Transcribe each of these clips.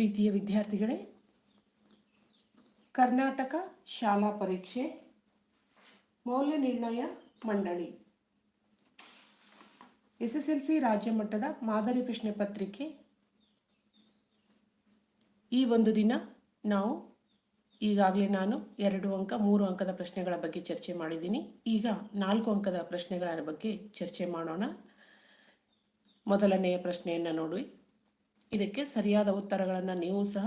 ಪ್ರೀತಿಯ ವಿದ್ಯಾರ್ಥಿಗಳೇ, ಕರ್ನಾಟಕ ಶಾಲಾ ಪರೀಕ್ಷೆ ಮೌಲ್ಯ ನಿರ್ಣಯ ಮಂಡಳಿ. ಎಸ್ ಎಸ್ ಎಲ್ ಸಿ ರಾಜ್ಯ ಮಟ್ಟದ ಮಾದರಿ ಪ್ರಶ್ನೆ ಪತ್ರಿಕೆ. ಈ ಒಂದು ದಿನ ನಾವು ಈಗಾಗಲೇ ನಾನು ಎರಡು ಅಂಕ, ಮೂರು ಅಂಕದ ಪ್ರಶ್ನೆಗಳ ಬಗ್ಗೆ ಚರ್ಚೆ ಮಾಡಿದ್ದೀನಿ. ಈಗ ನಾಲ್ಕು ಅಂಕದ ಪ್ರಶ್ನೆಗಳ ಬಗ್ಗೆ ಚರ್ಚೆ ಮಾಡೋಣ. ಮೊದಲನೆಯ ಪ್ರಶ್ನೆಯನ್ನು ನೋಡಿ ಇದಕ್ಕೆ ಸರಿಯಾದ ಉತ್ತರಗಳನ್ನು ನೀವು ಸಹ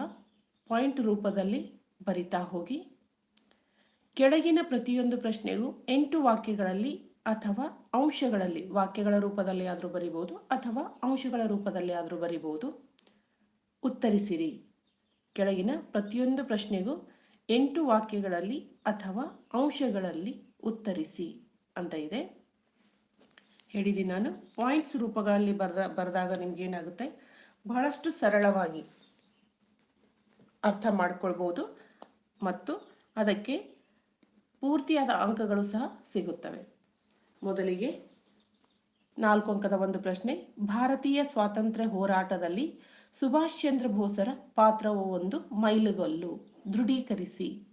ಪಾಯಿಂಟ್ ರೂಪದಲ್ಲಿ ಬರಿತಾ ಹೋಗಿ. ಕೆಳಗಿನ ಪ್ರತಿಯೊಂದು ಪ್ರಶ್ನೆಗೂ ಎಂಟು ವಾಕ್ಯಗಳಲ್ಲಿ ಅಥವಾ ಅಂಶಗಳಲ್ಲಿ ವಾಕ್ಯಗಳ ರೂಪದಲ್ಲಿ ಆದರೂ ಬರಿಬೋದು ಅಥವಾ ಅಂಶಗಳ ರೂಪದಲ್ಲಿ ಆದರೂ ಬರಿಬೋದು. ಉತ್ತರಿಸಿರಿ. ಕೆಳಗಿನ ಪ್ರತಿಯೊಂದು ಪ್ರಶ್ನೆಗೂ ಎಂಟು ವಾಕ್ಯಗಳಲ್ಲಿ ಅಥವಾ ಅಂಶಗಳಲ್ಲಿ ಉತ್ತರಿಸಿ ಅಂತ ಇದೆ. ಹೇಳಿದ್ದೀನಿ ನಾನು. ಪಾಯಿಂಟ್ಸ್ ರೂಪಗಳಲ್ಲಿ ಬರೆದ ಬರೆದಾಗ ನಿಮ್ಗೇನಾಗುತ್ತೆ ಬಹಳಷ್ಟು ಸರಳವಾಗಿ ಅರ್ಥ ಮಾಡಿಕೊಳ್ಬೋದು ಮತ್ತು ಅದಕ್ಕೆ ಪೂರ್ತಿಯಾದ ಅಂಕಗಳು ಸಹ ಸಿಗುತ್ತವೆ. ಮೊದಲಿಗೆ ನಾಲ್ಕು ಅಂಕದ ಒಂದು ಪ್ರಶ್ನೆ, ಭಾರತೀಯ ಸ್ವಾತಂತ್ರ್ಯ ಹೋರಾಟದಲ್ಲಿ ಸುಭಾಷ್ ಚಂದ್ರ ಬೋಸರ ಪಾತ್ರವು ಒಂದು ಮೈಲುಗಲ್ಲು. ದೃಢೀಕರಿಸಿ.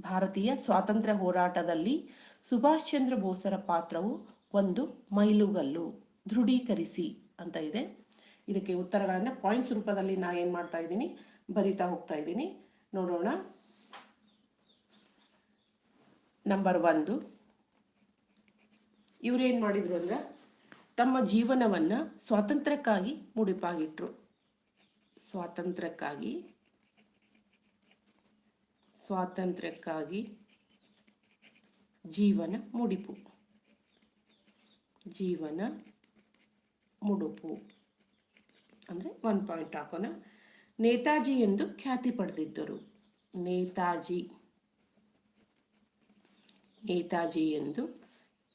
ಭಾರತೀಯ ಸ್ವಾತಂತ್ರ್ಯ ಹೋರಾಟದಲ್ಲಿ ಸುಭಾಷ್ ಚಂದ್ರ ಬೋಸರ ಪಾತ್ರವು ಒಂದು ಮೈಲುಗಲ್ಲು. ದೃಢೀಕರಿಸಿ ಅಂತ ಇದೆ. ಇದಕ್ಕೆ ಉತ್ತರಗಳನ್ನು ಪಾಯಿಂಟ್ಸ್ ರೂಪದಲ್ಲಿ ನಾ ಏನು ಮಾಡ್ತಾ ಇದ್ದೀನಿ? ಬರಿತಾ ಹೋಗ್ತಾ ಇದ್ದೀನಿ. ನೋಡೋಣ. ನಂಬರ್ ಒಂದು. ಏನು ಮಾಡಿದ್ರು ಅಂದ್ರೆ ತಮ್ಮ ಜೀವನವನ್ನು ಸ್ವಾತಂತ್ರ್ಯಕ್ಕಾಗಿ ಮುಡಿಪಾಗಿಟ್ರು. ಸ್ವಾತಂತ್ರ್ಯಕ್ಕಾಗಿ. ಸ್ವಾತಂತ್ರ್ಯಕ್ಕಾಗಿ ಜೀವನ ಮುಡಿಪು. ಜೀವನ ಮುಡುಪು. ಅಂದರೆ ಒನ್ ಪಾಯಿಂಟ್ ಹಾಕೋಣ. ನೇತಾಜಿ ಎಂದು ಖ್ಯಾತಿ ಪಡೆದಿದ್ದರು. ನೇತಾಜಿ. ನೇತಾಜಿ ಎಂದು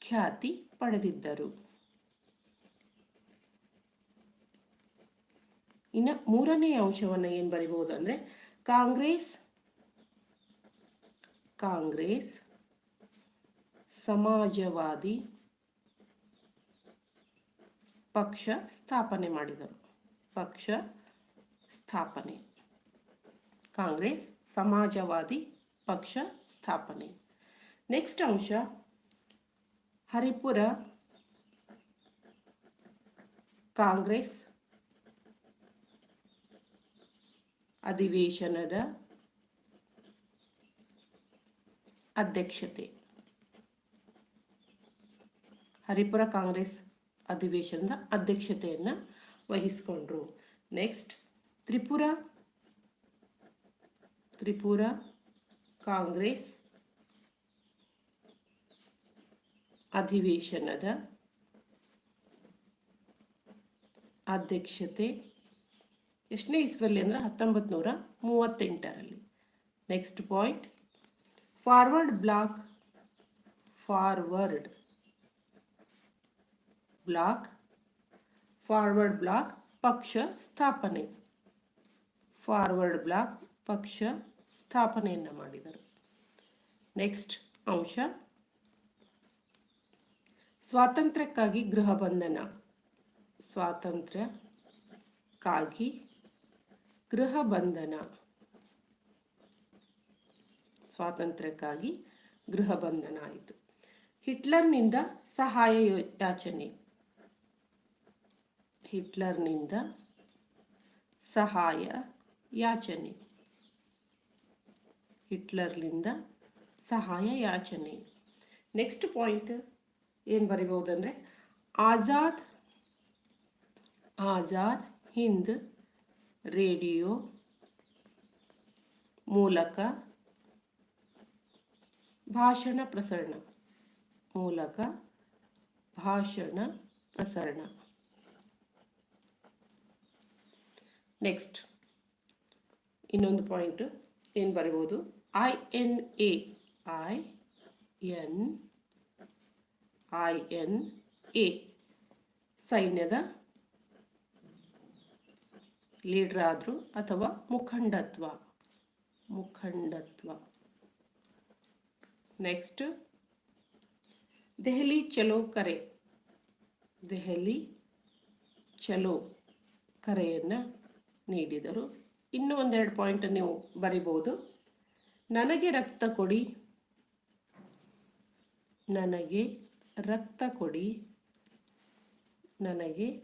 ಖ್ಯಾತಿ ಪಡೆದಿದ್ದರು. ಇನ್ನು ಮೂರನೇ ಅಂಶವನ್ನು ಏನು ಬರಿಬಹುದು ಅಂದರೆ ಕಾಂಗ್ರೆಸ್ ಕಾಂಗ್ರೆಸ್ ಸಮಾಜವಾದಿ ಪಕ್ಷ ಸ್ಥಾಪನೆ ಮಾಡಿದರು. ಪಕ್ಷ ಸ್ಥಾಪನೆ. ಕಾಂಗ್ರೆಸ್ ಸಮಾಜವಾದಿ ಪಕ್ಷ ಸ್ಥಾಪನೆ. ನೆಕ್ಸ್ಟ್ ಅಂಶ, ಹರಿಪುರ ಕಾಂಗ್ರೆಸ್ ಅಧಿವೇಶನದ ಅಧ್ಯಕ್ಷತೆ. ಹರಿಪುರ ಕಾಂಗ್ರೆಸ್ ಅಧಿವೇಶನದ ಅಧ್ಯಕ್ಷತೆಯನ್ನು ವಹಿಸಿಕೊಂಡ್ರು. ನೆಕ್ಸ್ಟ್ ತ್ರಿಪುರ. ತ್ರಿಪುರ ಕಾಂಗ್ರೆಸ್ ಅಧಿವೇಶನದ ಅಧ್ಯಕ್ಷತೆ ಎಷ್ಟನೇ ಇಸ್ವಲ್ಲಿ ಅಂದರೆ ಹತ್ತೊಂಬತ್ತು ನೂರ ಮೂವತ್ತೆಂಟರಲ್ಲಿ. Next point forward block forward block forward block ಪಕ್ಷ ಸ್ಥಾಪನೆ ಫಾರ್ವರ್ಡ್ ಬ್ಲಾಕ್ ಪಕ್ಷ ಸ್ಥಾಪನೆಯನ್ನು ಮಾಡಿದರು ನೆಕ್ಸ್ಟ್ ಅಂಶ. ಸ್ವಾತಂತ್ರ್ಯಕ್ಕಾಗಿ ಗೃಹ ಬಂಧನ. ಸ್ವಾತಂತ್ರ್ಯಕ್ಕಾಗಿ ಗೃಹ ಬಂಧನ. ಸ್ವಾತಂತ್ರ್ಯಕ್ಕಾಗಿ ಗೃಹ ಬಂಧನ ಆಯಿತು. ಹಿಟ್ಲರ್ನಿಂದ ಸಹಾಯ ಯಾಚನೆ. ಹಿಟ್ಲರ್ನಿಂದ ಸಹಾಯ ಯಾಚನೆ. ಹಿಟ್ಲರ್ನಿಂದ ಸಹಾಯ ಯಾಚನೆ. ನೆಕ್ಸ್ಟ್ ಪಾಯಿಂಟ್ ಏನು ಬರಿಬಹುದಂದರೆ, ಆಜಾದ್ ಆಜಾದ್ ಹಿಂದ್ ರೇಡಿಯೋ ಮೂಲಕ ಭಾಷಣ ಪ್ರಸರಣ ಮೂಲಕ ಭಾಷಣ ಪ್ರಸರಣ. ನೆಕ್ಸ್ಟ್ ಇನ್ನೊಂದು ಪಾಯಿಂಟ್ ಏನು ಬರಿಬೋದು? I N A I N I N A ಸೈನ್ಯದ ಲೀಡರ್ ಆದರು ಅಥವಾ ಮುಖಂಡತ್ವ? ಮುಖಂಡತ್ವ. ನೆಕ್ಸ್ಟ್ ದೆಹಲಿ ಚಲೋ ಕರೆ. ದೆಹಲಿ ಚಲೋ ಕರೆಯನ್ನು ನೀಡಿದರು. ಇನ್ನೂ ಒಂದೆರಡು ಪಾಯಿಂಟ್ ನೀವು ಬರಿಬೋದು. ನನಗೆ ರಕ್ತ ಕೊಡಿ. ನನಗೆ ರಕ್ತ ಕೊಡಿ. ನನಗೆ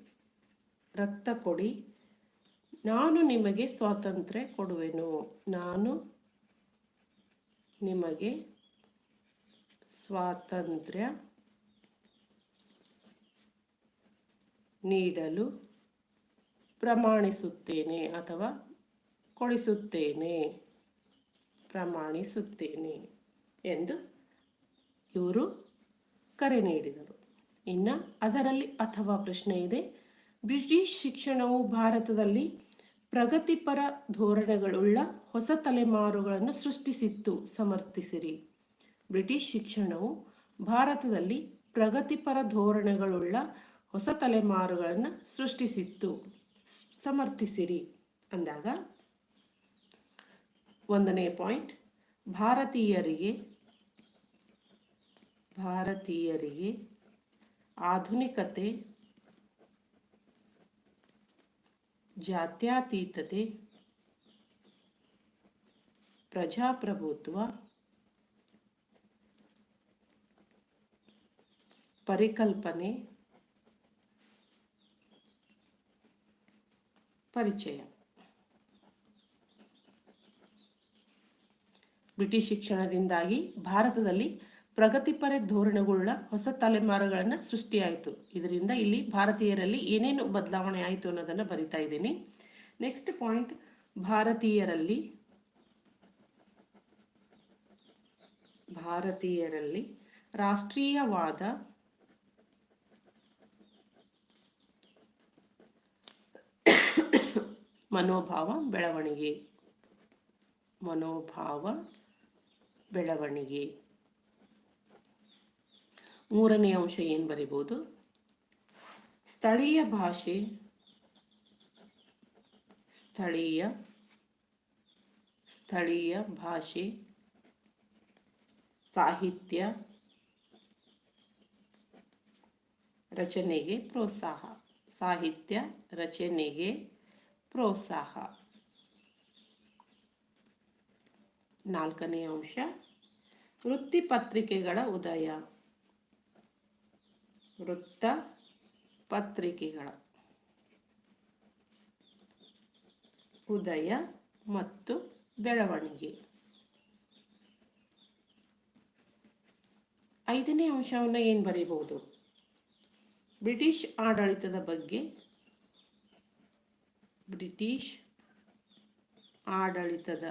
ರಕ್ತ ಕೊಡಿ. ನಾನು ನಿಮಗೆ ಸ್ವಾತಂತ್ರ್ಯ ಕೊಡುವೆನು. ನಾನು ನಿಮಗೆ ಸ್ವಾತಂತ್ರ್ಯ ನೀಡಲು ಪ್ರಮಾಣಿಸುತ್ತೇನೆ ಅಥವಾ ಕೊಡಿಸುತ್ತೇನೆ. ಪ್ರಮಾಣಿಸುತ್ತೇನೆ ಎಂದು ಇವರು ಕರೆ ನೀಡಿದರು. ಇನ್ನು ಅದರಲ್ಲಿ ಅಥವಾ ಪ್ರಶ್ನೆ ಇದೆ. ಬ್ರಿಟಿಷ್ ಶಿಕ್ಷಣವು ಭಾರತದಲ್ಲಿ ಪ್ರಗತಿಪರ ಧೋರಣೆಗಳುಳ್ಳ ಹೊಸ ತಲೆಮಾರುಗಳನ್ನು ಸೃಷ್ಟಿಸಿತ್ತು. ಸಮರ್ಥಿಸಿರಿ. ಬ್ರಿಟಿಷ್ ಶಿಕ್ಷಣವು ಭಾರತದಲ್ಲಿ ಪ್ರಗತಿಪರ ಧೋರಣೆಗಳುಳ್ಳ ಹೊಸ ತಲೆಮಾರುಗಳನ್ನು ಸೃಷ್ಟಿಸಿತ್ತು. ಸಮರ್ಥಿಸಿರಿ ಅಂದಾಗ ಒಂದನೇ ಪಾಯಿಂಟ್ ಭಾರತೀಯರಿಗೆ ಭಾರತೀಯರಿಗೆ ಆಧುನಿಕತೆ ಜಾತ್ಯತೀತತೆ ಪ್ರಜಾಪ್ರಭುತ್ವ ಪರಿಕಲ್ಪನೆ ಪರಿಚಯ. ಬ್ರಿಟಿಷ್ ಶಿಕ್ಷಣದಿಂದಾಗಿ ಭಾರತದಲ್ಲಿ ಪ್ರಗತಿಪರ ಧೋರಣೆಗಳುಳ್ಳ ಹೊಸ ತಲೆಮಾರುಗಳನ್ನು ಸೃಷ್ಟಿಯಾಯಿತು. ಇದರಿಂದ ಇಲ್ಲಿ ಭಾರತೀಯರಲ್ಲಿ ಏನೇನು ಬದಲಾವಣೆ ಆಯಿತು ಅನ್ನೋದನ್ನು ಬರಿತಾ ಇದ್ದೀನಿ. ನೆಕ್ಸ್ಟ್ ಪಾಯಿಂಟ್ ಭಾರತೀಯರಲ್ಲಿ ಭಾರತೀಯರಲ್ಲಿ ರಾಷ್ಟ್ರೀಯವಾದ ಮನೋಭಾವ ಬೆಳವಣಿಗೆ. ಮನೋಭಾವ ಬೆಳವಣಿಗೆ. ಮೂರನೇ ಅಂಶ ಏನು ಬರಿಬೋದು? ಸ್ಥಳೀಯ ಭಾಷೆ. ಸ್ಥಳೀಯ ಸ್ಥಳೀಯ ಭಾಷೆ. ಸಾಹಿತ್ಯ. ರಚನೆಗೆ ಪ್ರೋತ್ಸಾಹ. ಸಾಹಿತ್ಯ ರಚನೆಗೆ ಪ್ರೋತ್ಸಾಹ. ನಾಲ್ಕನೇ ಅಂಶ ವೃತ್ತಿಪತ್ರಿಕೆಗಳ ಉದಯ. ವೃತ್ತ ಪತ್ರಿಕೆಗಳ ಉದಯ ಮತ್ತು ಬೆಳವಣಿಗೆ. ಐದನೇ ಅಂಶವನ್ನು ಏನು ಬರೀಬಹುದು? ಬ್ರಿಟಿಷ್ ಆಡಳಿತದ ಬಗ್ಗೆ ಬ್ರಿಟಿಷ್ ಆಡಳಿತದ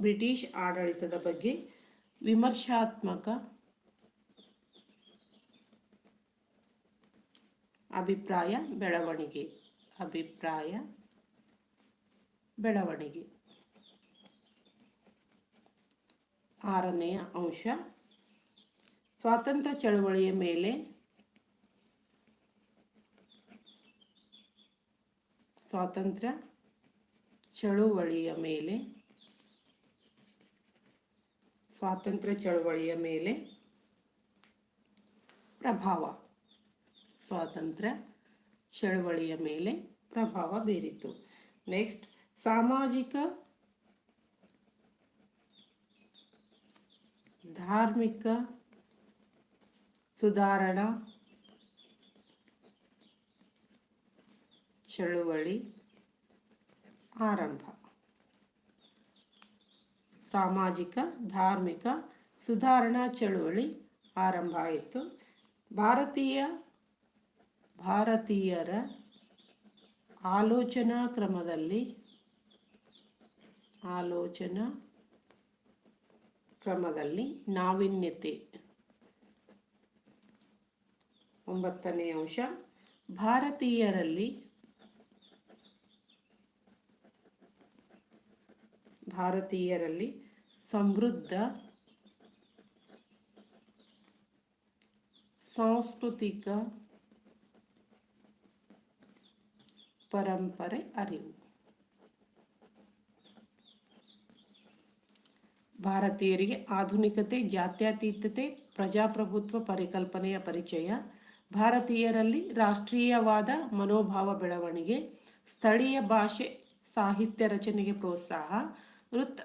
ಬ್ರಿಟಿಷ್ ಆಡಳಿತದ ಬಗ್ಗೆ ವಿಮರ್ಶಾತ್ಮಕ ಅಭಿಪ್ರಾಯ ಬೆಳವಣಿಗೆ ಅಭಿಪ್ರಾಯ ಬೆಳವಣಿಗೆ. ಆರನೆಯ ಅಂಶ, ಸ್ವಾತಂತ್ರ್ಯ ಚಳವಳಿಯ ಮೇಲೆ ಸ್ವಾತಂತ್ರ್ಯ ಚಳುವಳಿಯ ಮೇಲೆ, ಸ್ವಾತಂತ್ರ್ಯ ಚಳವಳಿಯ ಮೇಲೆ ಪ್ರಭಾವ, ಸ್ವಾತಂತ್ರ್ಯ ಚಳವಳಿಯ ಮೇಲೆ ಪ್ರಭಾವ ಬೀರಿತು. ನೆಕ್ಸ್ಟ್ ಸಾಮಾಜಿಕ, ಧಾರ್ಮಿಕ ಸುಧಾರಣಾ ಚಳುವಳಿ ಆರಂಭ. ಸಾಮಾಜಿಕ, ಧಾರ್ಮಿಕ ಸುಧಾರಣಾ ಚಳುವಳಿ ಆರಂಭ ಆಯಿತು. ಭಾರತೀಯ, ಭಾರತೀಯರ ಆಲೋಚನಾ ಕ್ರಮದಲ್ಲಿ ಆಲೋಚನಾ ಕ್ರಮದಲ್ಲಿ ನಾವಿನ್ಯತೆ. ಒಂಬತ್ತನೇ ಅಂಶ, ಭಾರತೀಯರಲ್ಲಿ ಭಾರತೀಯರಲ್ಲಿ ಸಮೃದ್ಧ ಸಾಂಸ್ಕೃತಿಕ ಪರಂಪರೆ ಅರಿವು. ಭಾರತೀಯರಿಗೆ ಆಧುನಿಕತೆ, ಜಾತ್ಯತೀತತೆ, ಪ್ರಜಾಪ್ರಭುತ್ವ ಪರಿಕಲ್ಪನೆಯ ಪರಿಚಯ, ಭಾರತೀಯರಲ್ಲಿ ರಾಷ್ಟ್ರೀಯವಾದ ಮನೋಭಾವ ಬೆಳವಣಿಗೆ, ಸ್ಥಳೀಯ ಭಾಷೆ ಸಾಹಿತ್ಯ ರಚನೆಗೆ ಪ್ರೋತ್ಸಾಹ ವೃತ್ತ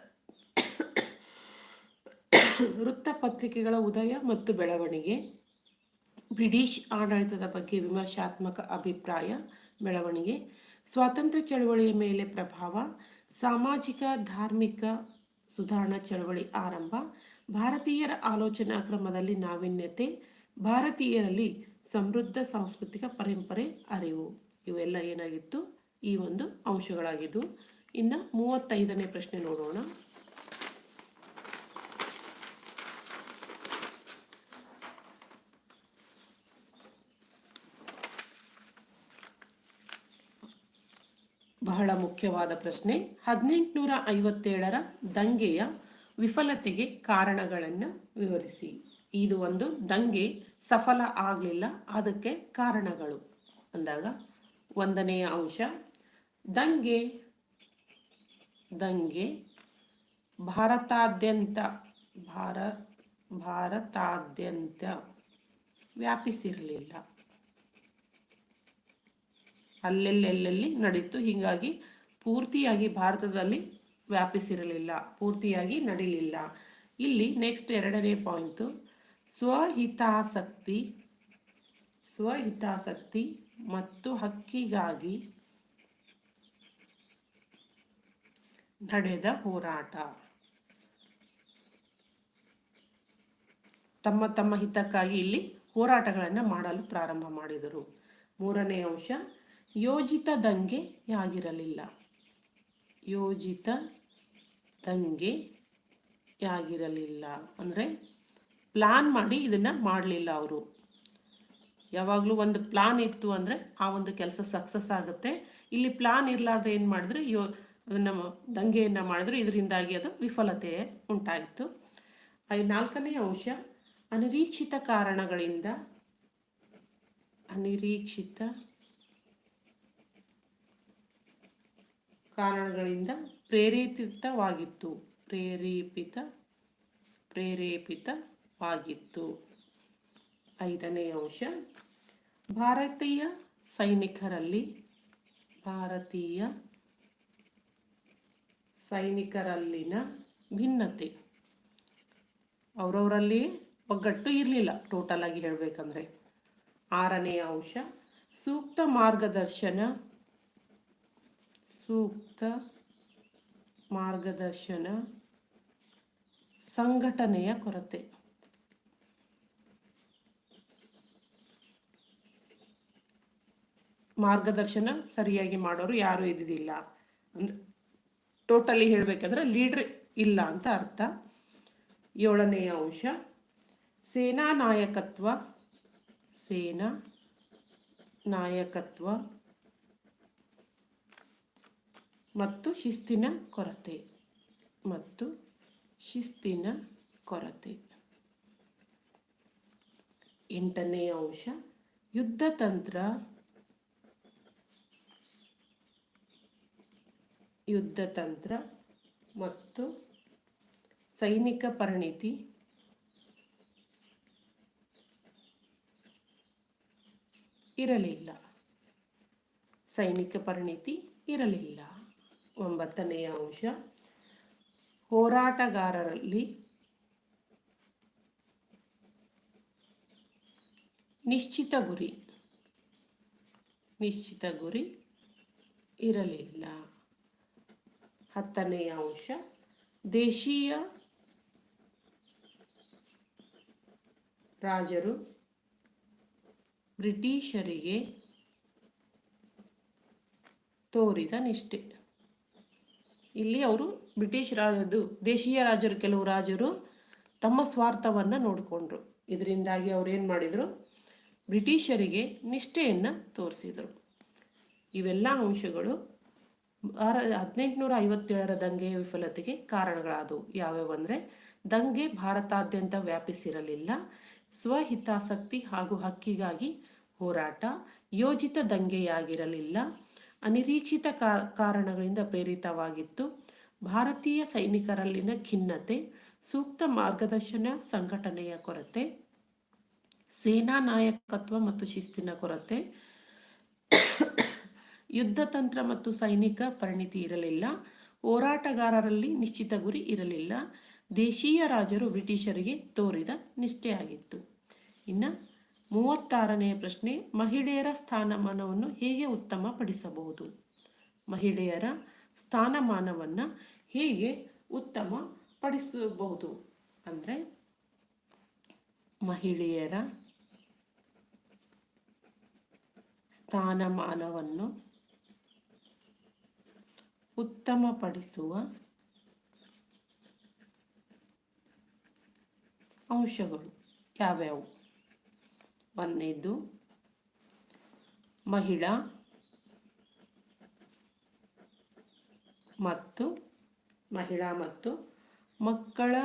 ವೃತ್ತಪತ್ರಿಕೆಗಳ ಉದಯ ಮತ್ತು ಬೆಳವಣಿಗೆ. ಬ್ರಿಟಿಷ್ ಆಡಳಿತದ ಬಗ್ಗೆ ವಿಮರ್ಶಾತ್ಮಕ ಅಭಿಪ್ರಾಯ, ಬೆಳವಣಿಗೆ. ಸ್ವಾತಂತ್ರ್ಯ ಚಳವಳಿಯ ಮೇಲೆ ಪ್ರಭಾವ. ಸಾಮಾಜಿಕ, ಧಾರ್ಮಿಕ ಸುಧಾರಣಾ ಚಳವಳಿ ಆರಂಭ. ಭಾರತೀಯರ ಆಲೋಚನಾ ಕ್ರಮದಲ್ಲಿ ನಾವೀನ್ಯತೆ. ಭಾರತೀಯರಲ್ಲಿ ಸಮೃದ್ಧ ಸಾಂಸ್ಕೃತಿಕ ಪರಂಪರೆ, ಅರಿವು. ಇವೆಲ್ಲ ಏನಾಗಿತ್ತು? ಈ ಒಂದು ಅಂಶಗಳಾಗಿದ್ದು. ಇನ್ನು ಮೂವತ್ತೈದನೇ ಪ್ರಶ್ನೆ ನೋಡೋಣ. ಬಹಳ ಮುಖ್ಯವಾದ ಪ್ರಶ್ನೆ. ಹದಿನೆಂಟುನೂರ ಐವತ್ತೇಳರ ದಂಗೆಯ ವಿಫಲತೆಗೆ ಕಾರಣಗಳನ್ನು ವಿವರಿಸಿ. ಇದು ಒಂದು ದಂಗೆ ಸಫಲ ಆಗಲಿಲ್ಲ, ಅದಕ್ಕೆ ಕಾರಣಗಳು. ಅಂದಾಗ, ಒಂದನೆಯ ಅಂಶ, ದಂಗೆ ದಂಗೆ ಭಾರತಾದ್ಯಂತ, ಭಾರ, ಭಾರತಾದ್ಯಂತ ವ್ಯಾಪಿಸಿರಲಿಲ್ಲ. ಅಲ್ಲೆಲ್ಲೆಲ್ಲೆಲ್ಲಿ ನಡೀತು, ಹೀಗಾಗಿ ಪೂರ್ತಿಯಾಗಿ ಭಾರತದಲ್ಲಿ ವ್ಯಾಪಿಸಿರಲಿಲ್ಲ, ಪೂರ್ತಿಯಾಗಿ ನಡೀಲಿಲ್ಲ. ಇಲ್ಲಿ ನೆಕ್ಸ್ಟ್ ಎರಡನೇ ಪಾಯಿಂಟು ಸ್ವಹಿತಾಸಕ್ತಿ ಸ್ವಹಿತಾಸಕ್ತಿ ಮತ್ತು ಹಕ್ಕಿಗಾಗಿ ನಡೆದ ಹೋರಾಟ. ತಮ್ಮ ತಮ್ಮ ಹಿತಕ್ಕಾಗಿ ಇಲ್ಲಿ ಹೋರಾಟಗಳನ್ನು ಮಾಡಲು ಪ್ರಾರಂಭ ಮಾಡಿದರು. ಮೂರನೇ ಅಂಶ, ಯೋಜಿತ ದಂಗೆಯಾಗಿರಲಿಲ್ಲ ಯೋಜಿತ ದಂಗೆ ಯಾಗಿರಲಿಲ್ಲ. ಅಂದರೆ ಪ್ಲಾನ್ ಮಾಡಿ ಇದನ್ನು ಮಾಡಲಿಲ್ಲ ಅವರು. ಯಾವಾಗಲೂ ಒಂದು ಪ್ಲಾನ್ ಇತ್ತು ಅಂದರೆ ಆ ಒಂದು ಕೆಲಸ ಸಕ್ಸಸ್ ಆಗುತ್ತೆ. ಇಲ್ಲಿ ಪ್ಲಾನ್ ಇರಲಾರ್ದೆ ಏನು ಮಾಡಿದ್ರೆ, ಯೋ ಅದನ್ನು ದಂಗೆಯನ್ನು ಮಾಡಿದ್ರು. ಇದರಿಂದಾಗಿ ಅದು ವಿಫಲತೆ ಉಂಟಾಯಿತು. ನಾಲ್ಕನೇ ಅಂಶ, ಅನಿರೀಕ್ಷಿತ ಕಾರಣಗಳಿಂದ ಅನಿರೀಕ್ಷಿತ ಕಾರಣಗಳಿಂದ ಪ್ರೇರೇಪಿತವಾಗಿತ್ತು ಪ್ರೇರೇಪಿತ, ಪ್ರೇರೇಪಿತವಾಗಿತ್ತು. ಐದನೇ ಅಂಶ, ಭಾರತೀಯ ಸೈನಿಕರಲ್ಲಿ, ಭಾರತೀಯ ಸೈನಿಕರಲ್ಲಿನ ಭಿನ್ನತೆ. ಅವರವರಲ್ಲಿ ಒಗ್ಗಟ್ಟು ಇರಲಿಲ್ಲ ಟೋಟಲ್ ಆಗಿ ಹೇಳಬೇಕಂದ್ರೆ. ಆರನೇ ಅಂಶ, ಸೂಕ್ತ ಮಾರ್ಗದರ್ಶನ. ಸೂಕ್ತ ಮಾರ್ಗದರ್ಶನ ಸಂಘಟನೆಯ ಕೊರತೆ. ಮಾರ್ಗದರ್ಶನ ಸರಿಯಾಗಿ ಮಾಡೋರು ಯಾರೂ ಇದ್ದಿದ್ದಿಲ್ಲ. ಅಂದ್ರೆ ಟೋಟಲಿ ಹೇಳಬೇಕಂದ್ರೆ ಲೀಡ್ರ್ ಇಲ್ಲ ಅಂತ ಅರ್ಥ. ಏಳನೆಯ ಅಂಶ, ಸೇನಾ ನಾಯಕತ್ವ ಸೇನಾ ನಾಯಕತ್ವ ಮತ್ತು ಶಿಸ್ತಿನ ಕೊರತೆ ಮತ್ತು ಶಿಸ್ತಿನ ಕೊರತೆ. ಎಂಟನೆಯ ಅಂಶ ಯುದ್ಧ ತಂತ್ರ ಯುದ್ಧ ತಂತ್ರ ಮತ್ತು ಸೈನಿಕ ಪರಿಣಿತಿ. ಇರಲಿಲ್ಲ. ಸೈನಿಕ ಪರಿಣಿತಿ ಇರಲಿಲ್ಲ. ಒಂಬತ್ತನೆಯ ಅಂಶ, ಹೋರಾಟಗಾರರಲ್ಲಿ ನಿಶ್ಚಿತ ಗುರಿ. ನಿಶ್ಚಿತ ಗುರಿ ಇರಲಿಲ್ಲ. ಹತ್ತನೆಯ ಅಂಶ. ದೇಶೀಯ ರಾಜರು ಬ್ರಿಟಿಷರಿಗೆ ತೋರಿದ ನಿಷ್ಠೆ. ಇಲ್ಲಿ ಅವರು ಬ್ರಿಟಿಷ್ ರಾಜದು ದೇಶೀಯ ರಾಜರು, ಕೆಲವು ರಾಜರು ತಮ್ಮ ಸ್ವಾರ್ಥವನ್ನು ನೋಡಿಕೊಂಡ್ರು. ಇದರಿಂದಾಗಿ ಅವ್ರು ಏನು ಮಾಡಿದರು? ಬ್ರಿಟಿಷರಿಗೆ ನಿಷ್ಠೆಯನ್ನು ತೋರಿಸಿದರು. ಇವೆಲ್ಲ ಅಂಶಗಳು ಭಾರ ಹದಿನೆಂಟುನೂರ ಐವತ್ತೇಳರ ದಂಗೆಯ ವಿಫಲತೆಗೆ ಕಾರಣಗಳಾದವು. ಯಾವ್ಯಾವ ಅಂದರೆ, ದಂಗೆ ಭಾರತಾದ್ಯಂತ ವ್ಯಾಪಿಸಿರಲಿಲ್ಲ. ಸ್ವಹಿತಾಸಕ್ತಿ ಹಾಗೂ ಹಕ್ಕಿಗಾಗಿ ಹೋರಾಟ, ಯೋಜಿತ ದಂಗೆಯಾಗಿರಲಿಲ್ಲ. ಅನಿರೀಕ್ಷಿತ ಕಾರಣಗಳಿಂದ ಪ್ರೇರಿತವಾಗಿತ್ತು. ಭಾರತೀಯ ಸೈನಿಕರಲ್ಲಿನ ಖಿನ್ನತೆ, ಸೂಕ್ತ ಮಾರ್ಗದರ್ಶನ ಸಂಘಟನೆಯ ಕೊರತೆ, ಸೇನಾ ನಾಯಕತ್ವ ಮತ್ತು ಶಿಸ್ತಿನ ಕೊರತೆ ಯುದ್ಧ ತಂತ್ರ ಮತ್ತು ಸೈನಿಕ ಪರಿಣಿತಿ ಇರಲಿಲ್ಲ. ಹೋರಾಟಗಾರರಲ್ಲಿ ನಿಶ್ಚಿತ ಗುರಿ ಇರಲಿಲ್ಲ. ದೇಶೀಯ ರಾಜರು ಬ್ರಿಟಿಷರಿಗೆ ತೋರಿದ ನಿಷ್ಠೆಯಾಗಿತ್ತು. ಇನ್ನು ಮೂವತ್ತಾರನೆಯ ಪ್ರಶ್ನೆ, ಮಹಿಳೆಯರ ಸ್ಥಾನಮಾನವನ್ನು ಹೇಗೆ ಉತ್ತಮಪಡಿಸಬಹುದು? ಮಹಿಳೆಯರ ಸ್ಥಾನಮಾನವನ್ನು ಹೇಗೆ ಉತ್ತಮ ಪಡಿಸಬಹುದು ಅಂದರೆ ಮಹಿಳೆಯರ ಸ್ಥಾನಮಾನವನ್ನು ಉತ್ತಮಪಡಿಸುವ ಅಂಶಗಳು ಯಾವ್ಯಾವು? ಒಂದನೇದು ಮಹಿಳಾ. ಮತ್ತು ಮಹಿಳಾ ಮತ್ತು ಮಕ್ಕಳ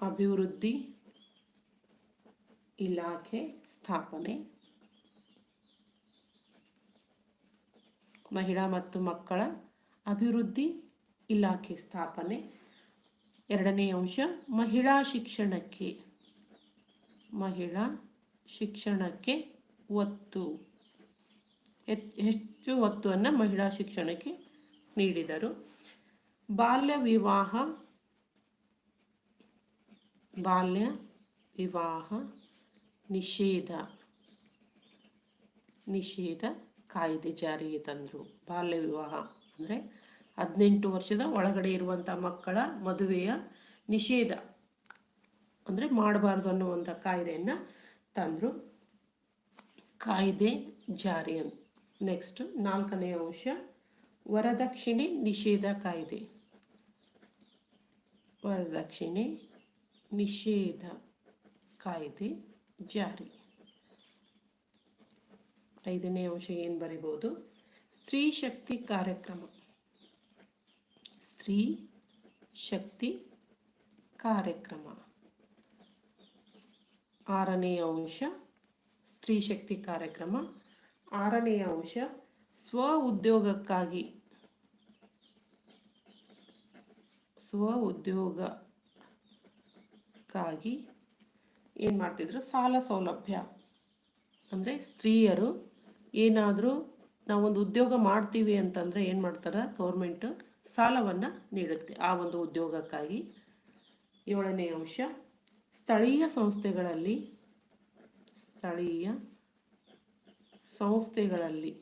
ಅಭಿವೃದ್ಧಿ ಇಲಾಖೆ ಸ್ಥಾಪನೆ. ಮಹಿಳಾ ಮತ್ತು ಮಕ್ಕಳ ಅಭಿವೃದ್ಧಿ ಇಲಾಖೆ ಸ್ಥಾಪನೆ. ಎರಡನೇ ಅಂಶ, ಮಹಿಳಾ ಶಿಕ್ಷಣಕ್ಕೆ. ಮಹಿಳಾ ಶಿಕ್ಷಣಕ್ಕೆ ಒತ್ತು. ಹೆಚ್- ಹೆಚ್ಚು ಒತ್ತುವನ್ನು ಮಹಿಳಾ ಶಿಕ್ಷಣಕ್ಕೆ ನೀಡಿದರು. ಬಾಲ್ಯ ವಿವಾಹ ಬಾಲ್ಯ ವಿವಾಹ ನಿಷೇಧ ನಿಷೇಧ ಕಾಯ್ದೆ ಜಾರಿಗೆ ತಂದರು. ಬಾಲ್ಯ ವಿವಾಹ ಅಂದರೆ ಹದಿನೆಂಟು ವರ್ಷದ ಒಳಗಡೆ ಇರುವಂಥ ಮಕ್ಕಳ ಮದುವೆಯ ನಿಷೇಧ ಅಂದರೆ ಮಾಡಬಾರ್ದು ಅನ್ನುವಂಥ ಕಾಯ್ದೆಯನ್ನು ತಂದರು. ಕಾಯ್ದೆ ಜಾರಿ ನೆಕ್ಸ್ಟ್ ನಾಲ್ಕನೆಯ ಅಂಶ, ವರದಕ್ಷಿಣೆ ನಿಷೇಧ ಕಾಯ್ದೆ. ವರದಕ್ಷಿಣೆ ನಿಷೇಧ ಕಾಯ್ದೆ ಜಾರಿ. ಐದನೇ ಅಂಶ ಏನು ಬರಿಬೋದು? ಸ್ತ್ರೀ ಶಕ್ತಿ ಕಾರ್ಯಕ್ರಮ. ಸ್ತ್ರೀ ಶಕ್ತಿ ಕಾರ್ಯಕ್ರಮ. ಆರನೇ ಅಂಶ, ಸ್ತ್ರೀ ಶಕ್ತಿ ಕಾರ್ಯಕ್ರಮ. ಆರನೇ ಅಂಶ, ಸ್ವ ಉದ್ಯೋಗಕ್ಕಾಗಿ. ಸ್ವ ಉದ್ಯೋಗಕ್ಕಾಗಿ ಏನು ಮಾಡ್ತಿದ್ರು? ಸಾಲ ಸೌಲಭ್ಯ. ಅಂದರೆ ಸ್ತ್ರೀಯರು ಏನಾದರೂ ನಾವೊಂದು ಉದ್ಯೋಗ ಮಾಡ್ತೀವಿ ಅಂತಂದರೆ ಏನು ಮಾಡ್ತಾರೆ? ಗೌರ್ಮೆಂಟು ಸಾಲವನ್ನು ನೀಡುತ್ತೆ. ಆ ಒಂದು ಉದ್ಯೋಗಕ್ಕಾಗಿ. ಏಳನೇ ಅಂಶ, ಸ್ಥಳೀಯ ಸಂಸ್ಥೆಗಳಲ್ಲಿ ಸ್ಥಳೀಯ ಸಂಸ್ಥೆಗಳಲ್ಲಿ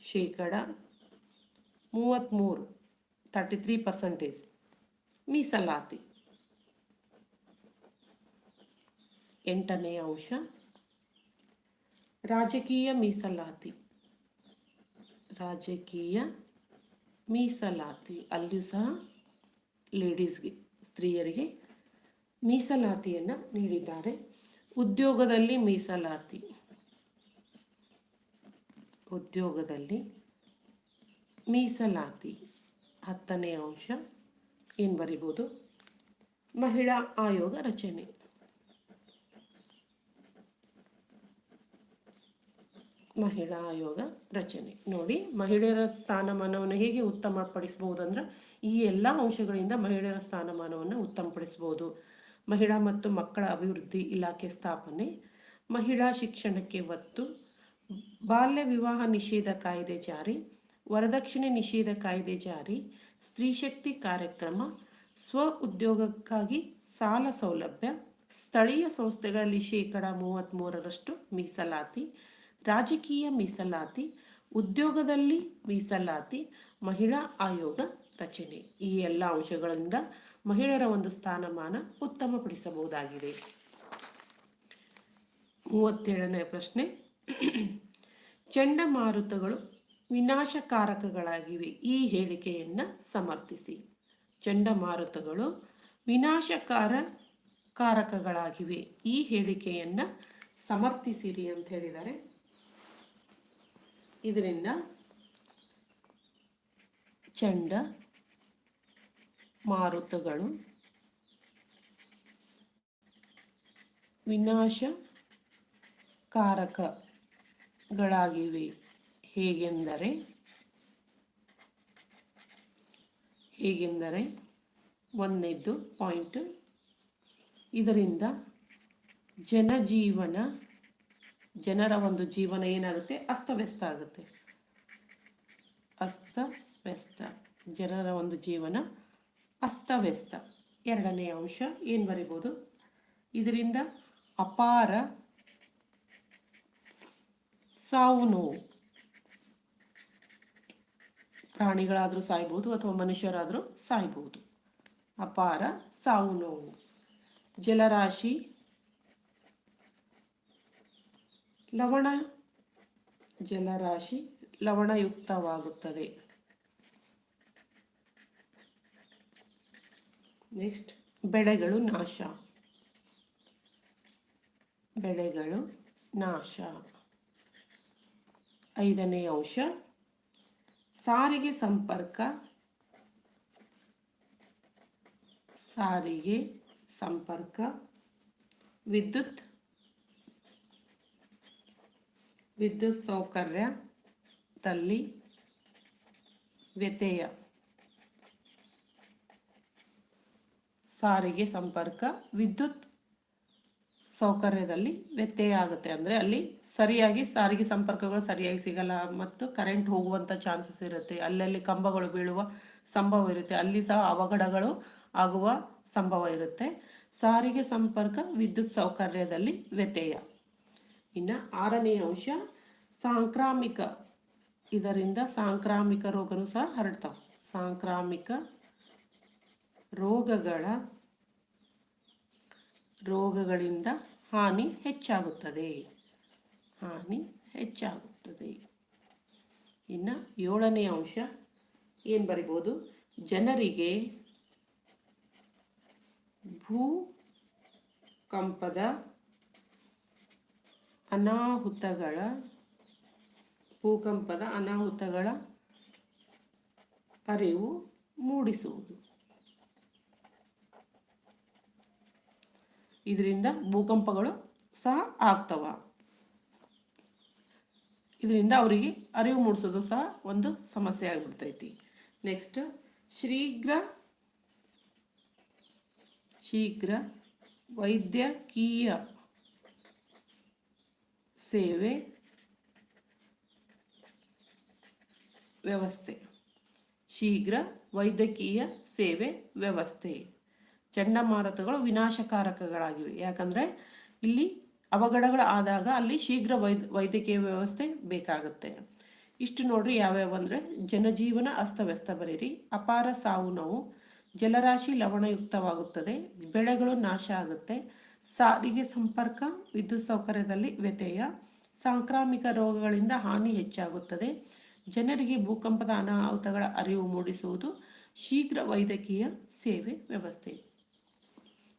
ಶೇಕಡ ಮೂವತ್ತ್ಮೂರು ತರ್ಟಿ ತ್ರೀ ಪರ್ಸೆಂಟೇಜ್ ಮೀಸಲಾತಿ. ಎಂಟನೇ ಅಂಶ ರಾಜಕೀಯ ಮೀಸಲಾತಿ. ರಾಜಕೀಯ ಮೀಸಲಾತಿ. ಅಲ್ಲಿಯೂ ಸಹ ಲೇಡೀಸ್ಗೆ, ಸ್ತ್ರೀಯರಿಗೆ ಮೀಸಲಾತಿಯನ್ನು ನೀಡಿದ್ದಾರೆ. ಉದ್ಯೋಗದಲ್ಲಿ ಮೀಸಲಾತಿ. ಉದ್ಯೋಗದಲ್ಲಿ ಮೀಸಲಾತಿ. ಹತ್ತನೇ ಅಂಶ ಏನು ಬರಿಬೋದು? ಮಹಿಳಾ ಆಯೋಗ ರಚನೆ. ಮಹಿಳಾ ಆಯೋಗ ರಚನೆ. ನೋಡಿ, ಮಹಿಳೆಯರ ಸ್ಥಾನಮಾನವನ್ನು ಹೇಗೆ ಉತ್ತಮಪಡಿಸಬಹುದಂದ್ರೆ ಈ ಎಲ್ಲ ಅಂಶಗಳಿಂದ ಮಹಿಳೆಯರ ಸ್ಥಾನಮಾನವನ್ನು ಉತ್ತಮಪಡಿಸಬಹುದು. ಮಹಿಳಾ ಮತ್ತು ಮಕ್ಕಳ ಅಭಿವೃದ್ಧಿ ಇಲಾಖೆ ಸ್ಥಾಪನೆ, ಮಹಿಳಾ ಶಿಕ್ಷಣಕ್ಕೆ ಒತ್ತು, ಬಾಲ್ಯ ವಿವಾಹ ನಿಷೇಧ ಕಾಯ್ದೆ ಜಾರಿ, ವರದಕ್ಷಿಣೆ ನಿಷೇಧ ಕಾಯ್ದೆ ಜಾರಿ ಸ್ತ್ರೀಶಕ್ತಿ ಕಾರ್ಯಕ್ರಮ, ಸ್ವ ಉದ್ಯೋಗಕ್ಕಾಗಿ ಸಾಲ ಸೌಲಭ್ಯ, ಸ್ಥಳೀಯ ಸಂಸ್ಥೆಗಳಲ್ಲಿ ಶೇಕಡ ಮೂವತ್ತ್ಮೂರರಷ್ಟು ಮೀಸಲಾತಿ ರಾಜಕೀಯ ಮೀಸಲಾತಿ, ಉದ್ಯೋಗದಲ್ಲಿ ಮೀಸಲಾತಿ, ಮಹಿಳಾ ಆಯೋಗ ರಚನೆ. ಈ ಎಲ್ಲ ಅಂಶಗಳಿಂದ ಮಹಿಳೆಯರ ಒಂದು ಸ್ಥಾನಮಾನ ಉತ್ತಮಪಡಿಸಬಹುದಾಗಿದೆ. ಮೂವತ್ತೇಳನೇ ಪ್ರಶ್ನೆ. ಚಂಡಮಾರುತಗಳು ವಿನಾಶಕಾರಕಗಳಾಗಿವೆ. ಈ ಹೇಳಿಕೆಯನ್ನು ಸಮರ್ಥಿಸಿ. ಚಂಡಮಾರುತಗಳು ವಿನಾಶಕಾರ ಕಾರಕಗಳಾಗಿವೆ ಈ ಹೇಳಿಕೆಯನ್ನು ಸಮರ್ಥಿಸಿರಿ ಅಂತ ಹೇಳಿದ್ದಾರೆ. ಇದರಿಂದ ಚಂಡ ಮಾರುತಗಳು ವಿನಾಶಕಾರಕಗಳಾಗಿವೆ. ಹೇಗೆಂದರೆ ಹೇಗೆಂದರೆ ಒಂದನೇದ್ದು ಪಾಯಿಂಟ್. ಇದರಿಂದ ಜನಜೀವನ ಜನರ ಒಂದು ಜೀವನ ಏನಾಗುತ್ತೆ? ಅಸ್ತವ್ಯಸ್ತ ಆಗುತ್ತೆ. ಅಸ್ತವ್ಯಸ್ತ. ಜನರ ಒಂದು ಜೀವನ ಅಸ್ತವ್ಯಸ್ತ. ಎರಡನೇ ಅಂಶ, ಏನು ಬರಿಬೋದು? ಇದರಿಂದ ಅಪಾರ ಸಾವು ನೋವು. ಪ್ರಾಣಿಗಳಾದರೂ ಸಾಯ್ಬೋದು ಅಥವಾ ಮನುಷ್ಯರಾದರೂ ಸಾಯ್ಬೋದು. ಅಪಾರ ಸಾವು ನೋವು. ಜಲರಾಶಿ ಲವಣ ಜಲರಾಶಿ ಲವಣಯುಕ್ತವಾಗುತ್ತದೆ. ನೆಕ್ಸ್ಟ್ ಬೆಳೆಗಳು ನಾಶ. ಬೆಳೆಗಳು ನಾಶ. ಐದನೇ ಅಂಶ, ಸಾರಿಗೆ ಸಂಪರ್ಕ. ಸಾರಿಗೆ ಸಂಪರ್ಕ, ವಿದ್ಯುತ್. ವಿದ್ಯುತ್ ಸೌಕರ್ಯದಲ್ಲಿ ವ್ಯತ್ಯಯ. ಸಾರಿಗೆ ಸಂಪರ್ಕ, ವಿದ್ಯುತ್ ಸೌಕರ್ಯದಲ್ಲಿ ವ್ಯತ್ಯಯ ಆಗುತ್ತೆ. ಅಂದರೆ ಅಲ್ಲಿ ಸರಿಯಾಗಿ ಸಾರಿಗೆ ಸಂಪರ್ಕಗಳು ಸರಿಯಾಗಿ ಸಿಗಲ್ಲ ಮತ್ತು ಕರೆಂಟ್ ಹೋಗುವಂಥ ಚಾನ್ಸಸ್ ಇರುತ್ತೆ. ಅಲ್ಲಲ್ಲಿ ಕಂಬಗಳು ಬೀಳುವ ಸಂಭವ ಇರುತ್ತೆ. ಅಲ್ಲಿ ಸಹ ಅವಘಡಗಳು ಆಗುವ ಸಂಭವ ಇರುತ್ತೆ. ಸಾರಿಗೆ ಸಂಪರ್ಕ, ವಿದ್ಯುತ್ ಸೌಕರ್ಯದಲ್ಲಿ ವ್ಯತ್ಯಯ. ಇನ್ನು ಆರನೇ ಅಂಶ ಸಾಂಕ್ರಾಮಿಕ. ಇದರಿಂದ ಸಾಂಕ್ರಾಮಿಕ ರೋಗನೂ ಸಹ ಹರಡ್ತಾವೆ. ಸಾಂಕ್ರಾಮಿಕ ರೋಗಗಳ ರೋಗಗಳಿಂದ ಹಾನಿ ಹೆಚ್ಚಾಗುತ್ತದೆ. ಹಾನಿ ಹೆಚ್ಚಾಗುತ್ತದೆ. ಇನ್ನು ಏಳನೇ ಅಂಶ ಏನು ಬರಿಬೋದು? ಜನರಿಗೆ ಭೂಕಂಪದ ಅನಾಹುತಗಳ ಭೂಕಂಪದ ಅನಾಹುತಗಳ ಅರಿವು ಮೂಡಿಸುವುದು. ಇದರಿಂದ ಭೂಕಂಪಗಳು ಸಹ ಆಗ್ತವ. ಇದರಿಂದ ಅವರಿಗೆ ಅರಿವು ಮೂಡಿಸೋದು ಸಹ ಒಂದು ಸಮಸ್ಯೆ ಆಗಿಬಿಡ್ತೈತಿ. ನೆಕ್ಸ್ಟ್ ಶೀಘ್ರ ಶೀಘ್ರ ವೈದ್ಯಕೀಯ ಸೇವೆ, ವ್ಯವಸ್ಥೆ. ಶೀಘ್ರ ವೈದ್ಯಕೀಯ ಸೇವೆ ವ್ಯವಸ್ಥೆ. ಚಂಡಮಾರುತಗಳು ವಿನಾಶಕಾರಕಗಳಾಗಿವೆ. ಯಾಕಂದರೆ ಇಲ್ಲಿ ಅವಘಡಗಳು ಆದಾಗ ಅಲ್ಲಿ ಶೀಘ್ರ ವೈದ್ ವೈದ್ಯಕೀಯ ವ್ಯವಸ್ಥೆ ಬೇಕಾಗುತ್ತೆ. ಇಷ್ಟು ನೋಡ್ರಿ ಯಾವ್ಯಾವ ಅಂದರೆ ಜನಜೀವನ ಅಸ್ತವ್ಯಸ್ತ ಬರೀರಿ. ಅಪಾರ ಸಾವು ನೋವು, ಜಲರಾಶಿ ಲವಣಯುಕ್ತವಾಗುತ್ತದೆ, ಬೆಳೆಗಳು ನಾಶ ಆಗುತ್ತೆ ಸಾರಿಗೆ ಸಂಪರ್ಕ, ವಿದ್ಯುತ್ ಸೌಕರ್ಯದಲ್ಲಿ ವ್ಯತ್ಯಯ, ಸಾಂಕ್ರಾಮಿಕ ರೋಗಗಳಿಂದ ಹಾನಿ ಹೆಚ್ಚಾಗುತ್ತದೆ. ಜನರಿಗೆ ಭೂಕಂಪದ ಅನಾಹುತಗಳ ಅರಿವು ಮೂಡಿಸುವುದು ಶೀಘ್ರ ವೈದ್ಯಕೀಯ ಸೇವೆ ವ್ಯವಸ್ಥೆ.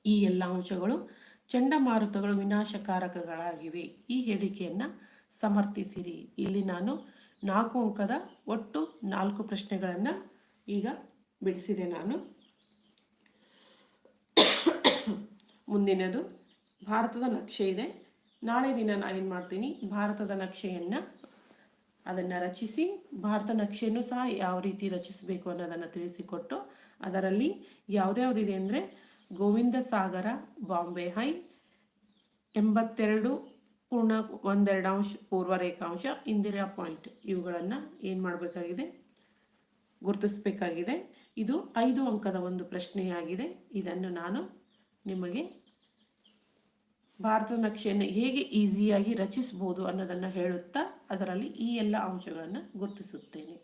ಈ ಎಲ್ಲ ಅಂಶಗಳು ಚಂಡಮಾರುತಗಳು ವಿನಾಶಕಾರಕಗಳಾಗಿವೆ. ಈ ಹೇಳಿಕೆಯನ್ನು ಸಮರ್ಥಿಸಿರಿ. ಇಲ್ಲಿ ನಾನು ನಾಲ್ಕು ಅಂಕದ ಒಟ್ಟು ನಾಲ್ಕು ಪ್ರಶ್ನೆಗಳನ್ನು ಈಗ ಬಿಡಿಸಿದೆ ನಾನು. ಮುಂದಿನದು ಭಾರತದ ನಕ್ಷೆ ಇದೆ. ನಾಳೆ ದಿನ ನಾನು ಏನು ಮಾಡ್ತೀನಿ? ಭಾರತದ ನಕ್ಷೆಯನ್ನು ಅದನ್ನು ರಚಿಸಿ, ಭಾರತ ನಕ್ಷೆಯನ್ನು ಸಹ ಯಾವ ರೀತಿ ರಚಿಸಬೇಕು ಅನ್ನೋದನ್ನು ತಿಳಿಸಿಕೊಟ್ಟು, ಅದರಲ್ಲಿ ಯಾವುದ್ಯಾವುದಿದೆ ಅಂದರೆ ಗೋವಿಂದ ಸಾಗರ, ಬಾಂಬೆ ಹೈ, ಎಂಬತ್ತೆರಡು ಪೂರ್ಣ ಒಂದೆರಡು ಅಂಶ ಪೂರ್ವ ರೇಖಾಂಶ, ಇಂದಿರಾ ಪಾಯಿಂಟ್ ಇವುಗಳನ್ನು ಏನು ಮಾಡಬೇಕಾಗಿದೆ? ಗುರುತಿಸಬೇಕಾಗಿದೆ. ಇದು ಐದು ಅಂಕದ ಒಂದು ಪ್ರಶ್ನೆಯಾಗಿದೆ. ಇದನ್ನು ನಾನು ನಿಮಗೆ ಭಾರತ ನಕ್ಷೆಯನ್ನು ಹೇಗೆ ಈಸಿಯಾಗಿ ರಚಿಸ್ಬೋದು ಅನ್ನೋದನ್ನು ಹೇಳುತ್ತಾ ಅದರಲ್ಲಿ ಈ ಎಲ್ಲ ಅಂಶಗಳನ್ನು ಗುರುತಿಸುತ್ತೇನೆ.